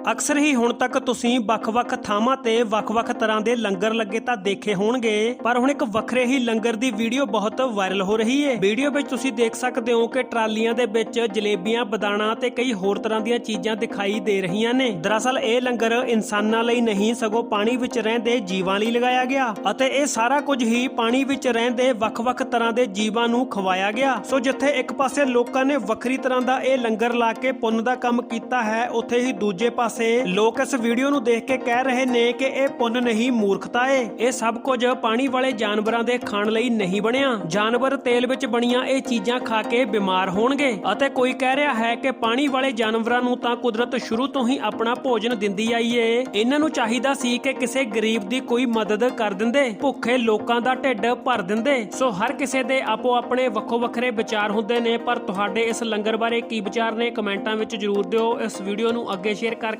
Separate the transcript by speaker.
Speaker 1: ਅਕਸਰ ਹੀ ਹੁਣ ਤੱਕ ਤੁਸੀਂ ਵੱਖ-ਵੱਖ ਥਾਵਾਂ ਤੇ ਵੱਖ-ਵੱਖ ਤਰ੍ਹਾਂ ਦੇ ਲੰਗਰ ਲੱਗੇ ਤਾਂ ਦੇਖੇ ਹੋਣਗੇ, ਪਰ ਹੁਣ ਇੱਕ ਵੱਖਰੇ ਹੀ ਲੰਗਰ ਦੀ ਵੀਡੀਓ ਬਹੁਤ ਵਾਇਰਲ ਹੋ ਰਹੀ ਹੈ ਵੀਡੀਓ ਵਿੱਚ ਤੁਸੀਂ ਦੇਖ ਸਕਦੇ ਹੋ ਕਿ ਟਰਾਲੀਆਂ ਦੇ ਵਿੱਚ ਜਲੇਬੀਆਂ, ਬਦਾਣਾ ਤੇ ਕਈ ਹੋਰ ਤਰ੍ਹਾਂ ਦੀਆਂ ਚੀਜ਼ਾਂ ਦਿਖਾਈ ਦੇ ਰਹੀਆਂ ਨੇ। ਦਰਅਸਲ ਇਹ ਲੰਗਰ ਇਨਸਾਨਾਂ ਲਈ ਨਹੀਂ, ਸਗੋਂ ਪਾਣੀ ਵਿੱਚ ਰਹਿੰਦੇ ਜੀਵਾਂ ਲਈ ਲਗਾਇਆ ਗਿਆ ਅਤੇ ਇਹ ਸਾਰਾ ਕੁਝ ਹੀ ਪਾਣੀ ਵਿੱਚ ਰਹਿੰਦੇ ਵੱਖ-ਵੱਖ ਤਰ੍ਹਾਂ ਦੇ ਜੀਵਾਂ ਨੂੰ ਖਵਾਇਆ ਗਿਆ। ਸੋ ਜਿੱਥੇ ਇੱਕ ਪਾਸੇ ਲੋਕਾਂ ਨੇ ਵੱਖਰੀ ਤਰ੍ਹਾਂ ਦਾ ਇਹ ਲੰਗਰ ਲਾ ਕੇ ਪੁੰਨ ਦਾ ਕੰਮ ਕੀਤਾ ਹੈ, ਉੱਥੇ ਹੀ ਦੂਜੇ ਪਾਸੇ ਲੋਕ ਇਸ ਵੀਡੀਓ ਨੂੰ ਦੇਖ ਕੇ ਕਹਿ ਰਹੇ ਨੇ ਕਿ ਇਹ ਪੁੰਨ ਨਹੀਂ, ਮੂਰਖਤਾ ਏ। ਇਹ ਸਭ ਕੁਝ ਪਾਣੀ ਵਾਲੇ ਜਾਨਵਰਾਂ ਦੇ ਖਾਣ ਲਈ ਨਹੀਂ ਬਣਿਆ। ਜਾਨਵਰ ਤੇਲ ਵਿੱਚ ਬਣੀਆਂ ਇਹ ਚੀਜ਼ਾਂ ਖਾ ਕੇ ਬਿਮਾਰ ਹੋਣਗੇ। ਅਤੇ ਕੋਈ ਕਹਿ ਰਿਹਾ ਹੈ ਕਿ ਪਾਣੀ ਵਾਲੇ ਜਾਨਵਰਾਂ ਨੂੰ ਤਾਂ ਕੁਦਰਤ ਸ਼ੁਰੂ ਤੋਂ ਹੀ ਆਪਣਾ ਭੋਜਨ ਦਿੰਦੀ ਆਈ ਏ। ਇਹਨਾਂ ਨੂੰ ਚਾਹੀਦਾ ਸੀ ਕਿ ਕਿਸੇ ਗਰੀਬ ਦੀ ਕੋਈ ਮਦਦ ਕਰ ਦਿੰਦੇ। ਭੁੱਖੇ ਲੋਕਾਂ ਦਾ ਢਿੱਡ ਭਰ ਦਿੰਦੇ। ਸੋ ਹਰ ਕਿਸੇ ਦੇ ਆਪੋ ਆਪਣੇ ਵੱਖੋ ਵੱਖਰੇ ਵਿਚਾਰ ਹੁੰਦੇ ਨੇ। ਪਰ ਤੁਹਾਡੇ ਇਸ ਲੰਗਰ ਬਾਰੇ ਕੀ ਵਿਚਾਰ ਨੇ? ਕਮੈਂਟਾਂ ਵਿੱਚ ਜਰੂਰ ਦਿਓ। ਇਸ ਵੀਡੀਓ ਨੂੰ ਅੱਗੇ ਸ਼ੇਅਰ ਕਰਕੇ